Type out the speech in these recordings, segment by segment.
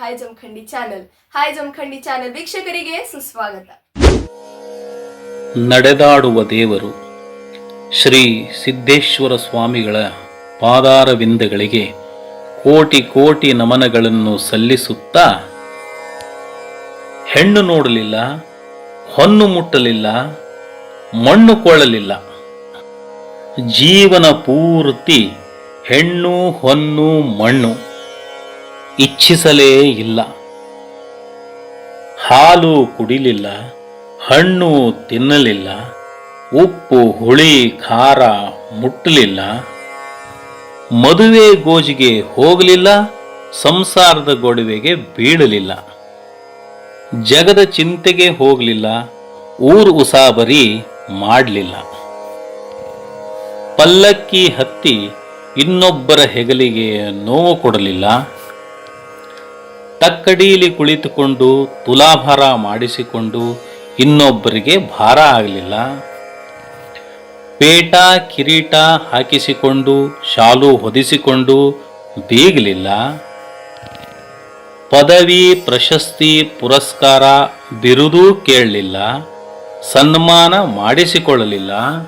Hi Jamakhandi channel hi Jamakhandi channel ವೀಕ್ಷಕರಿಗೆ ಸುಸ್ವಾಗತ. ನಡೆದಾಡುವ ದೇವರು ಶ್ರೀ ಸಿದ್ದೇಶ್ವರ ಸ್ವಾಮಿಗಳ ಪಾದಾರವಿಂದಗಳಿಗೆ ಕೋಟಿ ಕೋಟಿ ನಮನಗಳನ್ನು ಸಲ್ಲಿಸುತ್ತಾ ಹೆಣ್ಣು ನೋಡಲಿಲ್ಲ, ಹೊನ್ನು ಮುಟ್ಟಲಿಲ್ಲ, ಮಣ್ಣು ಕೊಳ್ಳಲಿಲ್ಲ. ಜೀವನ ಪೂರ್ತಿ ಹೆಣ್ಣು, ಹೊನ್ನು, ಮಣ್ಣು. ಇಚ್ಛಿಸಲೇ ಇಲ್ಲ. ಹಾಲು ಕುಡಿಲಿಲ್ಲ, ಹಣ್ಣು ತಿನ್ನಲಿಲ್ಲ, ಉಪ್ಪು, ಹುಳಿ, ಖಾರ ಮುಟ್ಟಲಿಲ್ಲ. ಮದುವೆ ಗೋಜಿಗೆ ಹೋಗಲಿಲ್ಲ, ಸಂಸಾರದ ಗೊಡವೆಗೆ ಬೀಳಲಿಲ್ಲ. ಜಗದ ಚಿಂತೆಗೆ ಹೋಗಲಿಲ್ಲ, ಊರು ಉಸಾಬರಿ ಮಾಡಲಿಲ್ಲ. ಪಲ್ಲಕ್ಕಿ ಹತ್ತಿ ಇನ್ನೊಬ್ಬರ ಹೆಗಲಿಗೆ ನೋವು ಕೊಡಲಿಲ್ಲ. ತಕ್ಕಡೀಲಿ ಕುಳಿತುಕೊಂಡು ತುಲಾಭಾರ ಮಾಡಿಸಿಕೊಂಡು ಇನ್ನೊಬ್ಬರಿಗೆ ಭಾರ ಆಗಲಿಲ್ಲ. ಪೇಟ, ಕಿರೀಟ ಹಾಕಿಸಿಕೊಂಡು, ಶಾಲು ಹೊದಿಸಿಕೊಂಡು ಬೀಗಲಿಲ್ಲ. ಪದವಿ, ಪ್ರಶಸ್ತಿ, ಪುರಸ್ಕಾರ ಬಿರುದೂ ಕೇಳಲಿಲ್ಲ. ಸನ್ಮಾನ ಮಾಡಿಸಿಕೊಳ್ಳಲಿಲ್ಲ.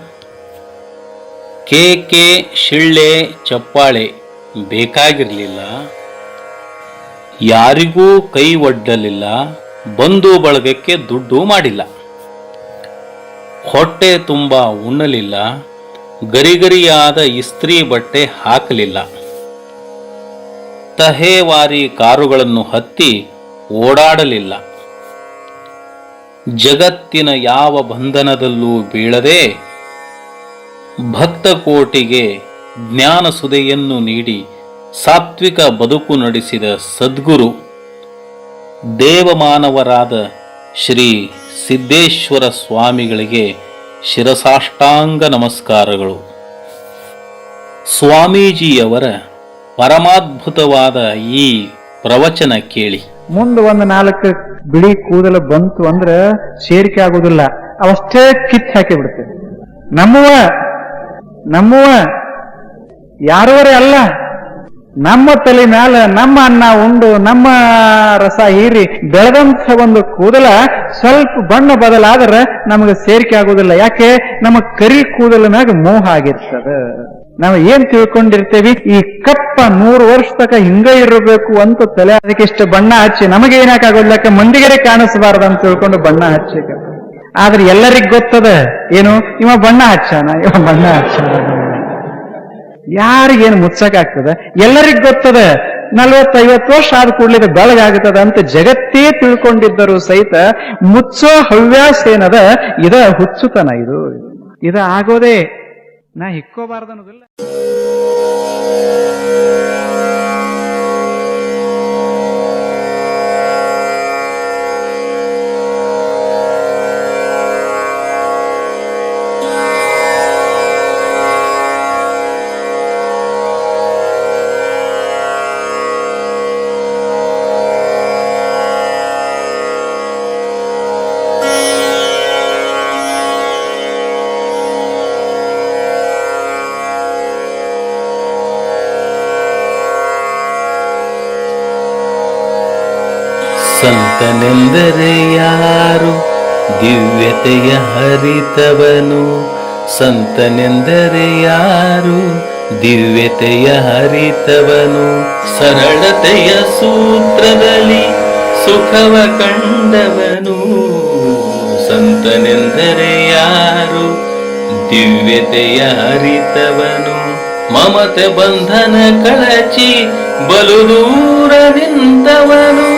ಕೇಕೆ ಶಿಳ್ಳೆ ಚಪ್ಪಾಳೆ ಬೇಕಾಗಿರಲಿಲ್ಲ. ಯಾರಿಗೂ ಕೈ ಒಡ್ಡಲಿಲ್ಲ ಬಂಧು ಬಳಗಕ್ಕೆ ದುಡ್ಡು ಮಾಡಿಲ್ಲ. ಹೊಟ್ಟೆ ತುಂಬ ಉಣ್ಣಲಿಲ್ಲ, ಗರಿಗರಿಯಾದ ಇಸ್ತ್ರಿ ಬಟ್ಟೆ ಹಾಕಲಿಲ್ಲ. ತಹೇವಾರಿ ಕಾರುಗಳನ್ನು ಹತ್ತಿ ಓಡಾಡಲಿಲ್ಲ. ಜಗತ್ತಿನ ಯಾವ ಬಂಧನದಲ್ಲೂ ಬೀಳದೆ ಭಕ್ತ ಕೋಟಿಗೆ ಜ್ಞಾನ ಸುದೆಯನ್ನು ನೀಡಿ ಸಾತ್ವಿಕ ಬದುಕು ನಡೆಸಿದ ಸದ್ಗುರು, ದೇವಮಾನವರಾದ ಶ್ರೀ ಸಿದ್ದೇಶ್ವರ ಸ್ವಾಮಿಗಳಿಗೆ ಶಿರಸಾಷ್ಟಾಂಗ ನಮಸ್ಕಾರಗಳು. ಸ್ವಾಮೀಜಿಯವರ ಪರಮಾದ್ಭುತವಾದ ಈ ಪ್ರವಚನ ಕೇಳಿ. ಮುಂದೆ ಒಂದು ನಾಲ್ಕು ಬಿಳಿ ಕೂದಲು ಬಂತು ಅಂದ್ರೆ ಸೇರಿಕೆ ಆಗುದಿಲ್ಲ ಅವಷ್ಟೇ ಕಿತ್ ಹಾಕಿ ಬಿಡ್ತೇವೆ ನಮ್ಮವ ನಮ್ಮವ ಯಾರವರೇ ಅಲ್ಲ ನಮ್ಮ ತಲೆ ಮ್ಯಾಲ ನಮ್ಮ ಅನ್ನ ಉಂಡು, ನಮ್ಮ ರಸ ಹೀರಿ ಬೆಳೆದಂತ ಒಂದು ಕೂದಲ ಸ್ವಲ್ಪ ಬಣ್ಣ ಬದಲಾದ್ರೆ ನಮಗೆ ಸೇರಿಕೆ ಆಗುದಿಲ್ಲ ಯಾಕೆ? ನಮ್ಮ ಕರಿ ಕೂದಲ ಮ್ಯಾಗ ಮೋಹ ಆಗಿರ್ತದ. ನಾವು ಏನ್ ತಿಳ್ಕೊಂಡಿರ್ತೇವಿ? ಈ ಕಪ್ಪ ನೂರು ವರ್ಷ ತಕ ಹಿಂಗ ಇರಬೇಕು ಅಂತ ತಲೆ ಅದಕ್ಕೆ ಇಷ್ಟು ಬಣ್ಣ ಹಚ್ಚಿ, ನಮಗೆ ಯಾಕೆ ಮಂದಿಗೆರೆ ಕಾಣಿಸಬಾರದು ಅಂತ ತಿಳ್ಕೊಂಡು ಬಣ್ಣ ಹಚ್ಚಿ. ಆದ್ರೆ ಎಲ್ಲರಿಗೂ ಗೊತ್ತದ? ಏನು? ಇವ ಬಣ್ಣ ಹಚ್ಚಾನ? ಇವ ಬಣ್ಣ ಹಚ್ಚಾನ? ಯಾರಿಗೇನು ಮುಚ್ಚಕ್ ಆಗ್ತದ? ಎಲ್ಲರಿಗ್ ಗೊತ್ತದ, ನಲ್ವತ್ತೈವತ್ತು ವರ್ಷ ಆದ ಕೂಡಲೇ ಬೆಳಗಾಗುತ್ತದೆ ಅಂತ ಜಗತ್ತೇ ತಿಳ್ಕೊಂಡಿದ್ದರು ಸಹಿತ ಮುಚ್ಚೋ ಹವ್ಯಾಸ ಏನದ? ಇದ ಹುಚ್ಚುತನ ಇದು. ಇದ ಆಗೋದೇ ನಾ ಹಿಕ್ಕೋಬಾರ್ದು ಅನ್ನೋದಿಲ್ಲ. ಸಂತನೆಂದರೆ ಯಾರು? ದಿವ್ಯತೆಯ ಹರಿತವನು. ಸಂತನೆಂದರೆ ಯಾರು? ದಿವ್ಯತೆಯ ಹರಿತವನು. ಸರಳತೆಯ ಸೂತ್ರದಲ್ಲಿ ಸುಖವ ಕಂಡವನು. ಸಂತನೆಂದರೆ ಯಾರು? ದಿವ್ಯತೆಯ ಹರಿತವನು. ಮಮತೆ ಬಂಧನ ಕಳಚಿ ಬಲು ದೂರ ನಿಂತವನು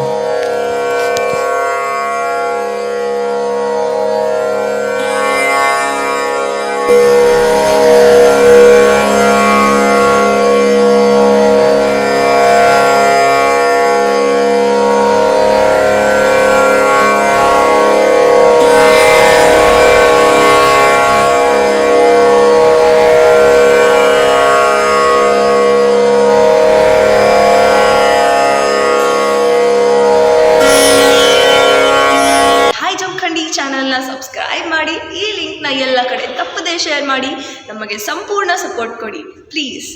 ಎಲ್ಲ ಕಡೆ ತಪ್ಪದೇ ಶೇರ್ ಮಾಡಿ ನಮಗೆ ಸಂಪೂರ್ಣ ಸಪೋರ್ಟ್ ಕೊಡಿ ಪ್ಲೀಸ್